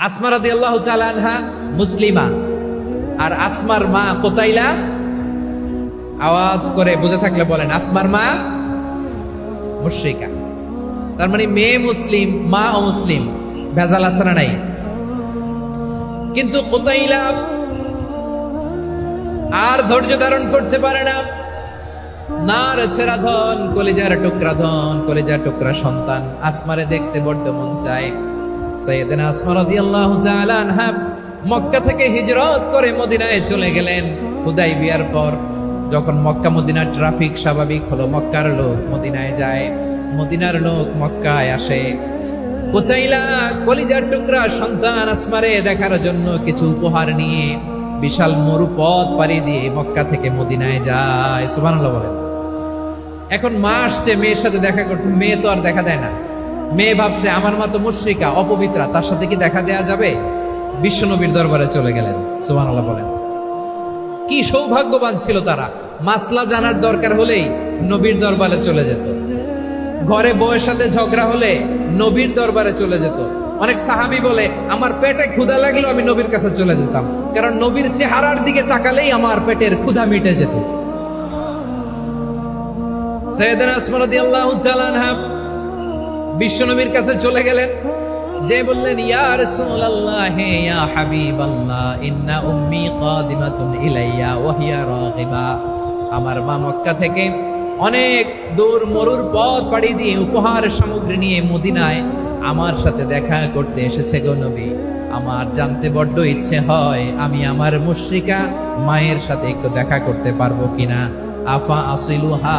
আসমা রাদি আল্লাহ আনহা মুসলিমা। আর আসমার মা কোতাইলা আওয়াজ করে বুঝে থাকলে বলেন, আসমার মা মুশ্রিকা। তার মানে মেয়ে মুসলিম, মা ও মুসলিম ভেজাল আসানা নাই? কিন্তু কোতাইলা আর ধৈর্য ধারণ করতে পারে না। নার ছেড়া ধন, কলিজার টুকরা ধন, কলিজার টুকরা সন্তান। আসমারে দেখতে বড্ড মন চায়। সৈয়দিন আসমা রাদিয়াল্লাহু তাআলা আনহা মক্কা থেকে হিজরত করে মদিনায় চলে গেলেন। হুদাই বিয়ার পর যখন মক্কা মদিনার ট্রাফিক স্বাভাবিক হলো, মক্কার লোক মদিনায় যায়। মদিনার লোক মক্কায় আসে। কোচাইলা কলিজার টুকরা সন্তান আসমারে দেখার জন্য কিছু উপহার নিয়ে বিশাল মরু পথ পাড়ি দিয়ে মক্কা থেকে মদিনায় যায়। সুবহানাল্লাহ বলেন। এখন মা আসছে, মেয়ের সাথে দেখা করতে। মেয়ে তো আর দেখা দেয় না। মেয়ে ভাবছে, আমার মতো মুশ্রিকা, অপবিত্রা, তার সাথে কি দেখা দেয়া যাবে? বিশ্বনবীর দরবারে চলে গেলেন, সুবহানাল্লাহ বলেন। কি সৌভাগ্যবান ছিল তারা। মাসলা জানার দরকার হলেই নবীর দরবারে চলে যেত। ঘরে বউয়ের সাথে ঝগড়া হলে নবীর দরবারে চলে যেত। অনেক সাহাবি বলে, আমার পেটে ক্ষুধা লাগল আমি নবীর কাছে চলে যেতাম। কারণ নবীর চেহারার দিকে তাকালেই আমার পেটের ক্ষুধা মিটে যেত। সৈয়দনা আসমান আনহা বিশ্বনবীর কাছে চলে গেলেন। যে বললেন, ইয়া রাসূলুল্লাহ হে ইয়া হাবিবাল্লাহ, ইন্না উম্মি কাদিমাতুন ইলাইয়া, ওয়া হিয়া রাগিবা। আমার মা মক্কা থেকে অনেক দূর মরুর পথ পাড়ি দিয়ে উপহার সামগ্রী নিয়ে মদিনায় আমার সাথে দেখা করতে এসেছে গো নবী। আমার জানতে বড্ড ইচ্ছে হয় আমি আমার মুশরিকা মায়ের সাথে একটু দেখা করতে পারব কিনা। আফা আসিলুহা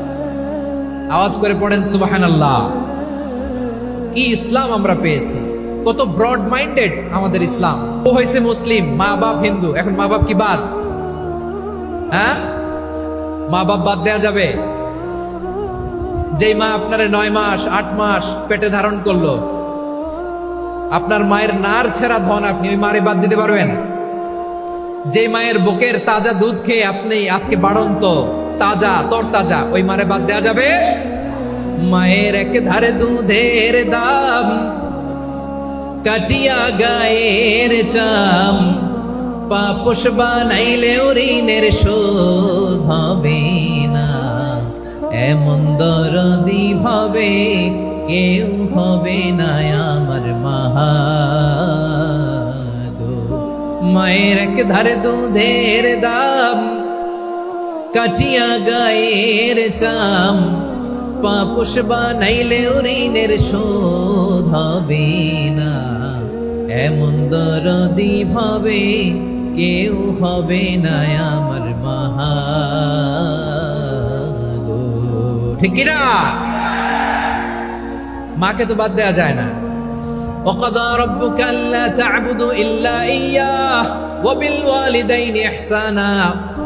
আওয়াজ করে পড়েন সুবাহান আল্লাহ কি ইসলাম আমরা পেয়েছি। কত ব্রড মাইন্ডেড আমাদের ইসলাম। ও হয়েছে মুসলিম মা বাপ হিন্দু। এখন মা বাপ কি বাদ? হ্যাঁ? মা বাপ বাদ দেয়া যাবে? যেই মা আপনার নয় মাস, আট মাস পেটে ধারণ করল, আপনার মায়ের নার ছেঁড়া ধন আপনি ওই মারে বাদ দিতে পারবেন? যে মায়ের বুকের তাজা দুধ খেয়ে আপনি আজকে বাড়ন্ত তাজা তর তাজা ওই মারে বাদ দেওয়া যাবে। মায়ের এক ধারে দুধের দাম, কাটিয়া গায়ের চাম। পাপস বানাইলে ঋণের শোধ হবে না। এমন দরদি ভাবে কেউ হবে না আমার মাহা মায়ের এক ধারে দুধের দাম কাটিয়া গায়ের চাম পাপুষ বানাইলে ঋণের শোধ হবে না এমন দরদি ভাবে কেউ হবে না আমার মাহা গো। ঠিক কিনা মাকে তো বাদ দেওয়া যায় না وقضى ربك ألا تعبدوا إلا إياه وبالوالدين إحسانا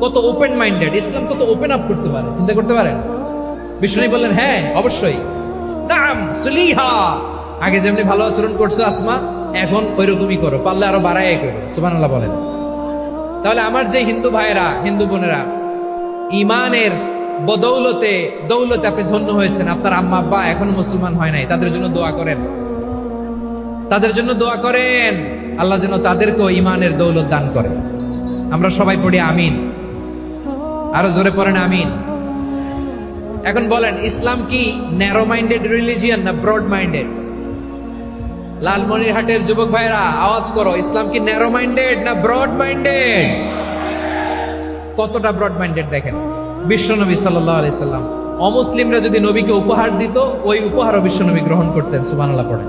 কত ওপেন মাইন্ডেড ইসলাম কত ওপেন আপ করতে পারে, চিন্তা করতে পারেন? বিষ্ণু বললেন হ্যাঁ অবশ্যই। নাম সুলিহা। আগে যেমনি ভালো আচরণ করছ, আসমা, এখন ওই রকমই করো। পারলে আরও বাড়াই করো সুবহানাল্লাহ বলেন। তাহলে আমার যে হিন্দু ভাইয়েরা, হিন্দু বোনেরা, ইমানের বদৌলতে, দৌলতে আপনি ধন্য হয়েছেন। আপনার আম্মা, আব্বা এখন মুসলমান হয় নাই। তাদের জন্য দোয়া করেন। তাদের জন্য দোয়া করেন। আল্লাহ যেন তাদেরকেও ইমানের দৌলত দান করে আমরা সবাই পড়ি আমিন। আরও জোরে পড়েন, আমিন। এখন বলেন, ইসলাম কি ন্যারো মাইন্ডেড রিলিজিয়ান না ব্রড মাইন্ডেড লালমনিরহাটের যুবক ভাইরা আওয়াজ করো, ইসলাম কি ন্যারো মাইন্ডেড না ব্রড মাইন্ডেড কতটা ব্রড মাইন্ডেড দেখেন? বিশ্বনবী সাল্লাহ সাল্লাম, অমুসলিমরা যদি নবীকে উপহার দিত, ওই উপহারও বিশ্বনবী গ্রহণ করতেন সুবানাল্লাহ পড়েন।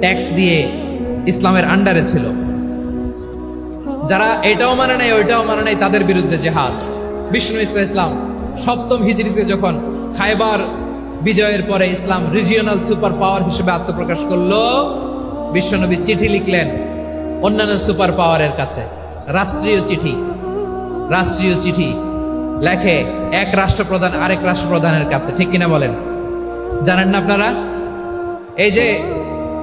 ট্যাক্স দিয়ে ইসলামের আন্ডারে ছিল। যারা এটাও মানে নাই, ওইটাও মানে নাই, তাদের বিরুদ্ধে জেহাদ। বিষ্ণু ইসা ইসলাম সপ্তম হিজড়িতে যখন খাইবার বিজয়ের পরে ইসলাম রিজিওনাল সুপার পাওয়ার হিসেবে আত্মপ্রকাশ করল, বিশ্বনবী চিঠি লিখলেন অন্যান্য সুপার পাওয়ারের কাছে। রাষ্ট্রীয় চিঠি রাষ্ট্রীয় চিঠি লেখে এক রাষ্ট্রপ্রধান আরেক রাষ্ট্রপ্রধানের কাছে। ঠিক কিনা বলেন? জানেন না আপনারা? এই যে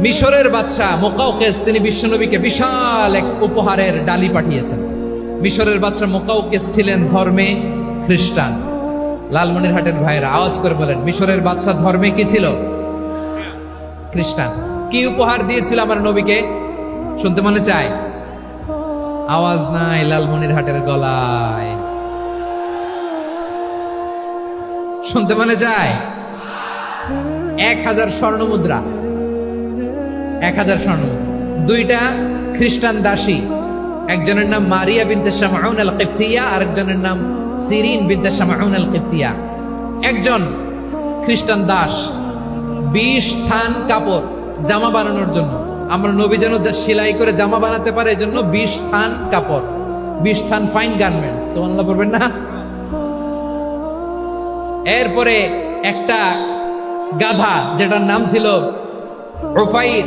মিশরের বাদশাহ মোকাউকেস তিনি বিশ্বনবীকে বিশাল এক উপহারের ডালি পাঠিয়েছেন। মিশরের বাদশাহ মোকাউকেস ছিলেন ধর্মে খ্রিস্টান। লালমনিরহাটের ভাইয়েরা, আওয়াজ করে বলেন, মিশরের বাদশাহ ধর্মে কি ছিল? খ্রিস্টান। কি উপহার দিয়েছিল আমার নবীকে? শুনতে মনে চায় আওয়াজ নাই লালমনিরহাটের গলায়। শুনতে মনে যায় এক হাজার স্বর্ণ মুদ্রা এক হাজার স্বর্ণ। দুইটা খ্রিস্টান দাসী। একজনের নাম মারিয়া বিনতে শামাউন আল কিপ্তিয়া আরেকজনের নাম সিরিন বিনতে শামাউন আল কিপ্তিয়া একজন খ্রিস্টান দাস, বিশ থান কাপড়, জামা বানানোর জন্য। আমরা নবী যেন সেলাই করে জামা বানাতে পারে, এজন্য বিশ থান কাপড়, বিশ থান ফাইন গার্মেন্ট সোমান্লা পড়বেন না? এরপরে একটা গাধা, যেটার নাম ছিল রোফাইর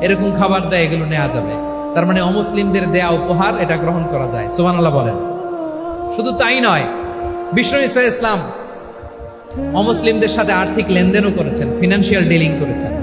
এরকম খাবার দেয়, এগুলো নেওয়া যাবে। তার মানে অমুসলিমদের দেয়া উপহার, এটা গ্রহণ করা যায়। সুবহানাল্লাহ বলেন। শুধু তাই নয়, বিষ্ণু ইসা ইসলাম অমুসলিমদের সাথে আর্থিক লেনদেনও করেছেন ফিনান্সিয়াল ডিলিং করেছেন।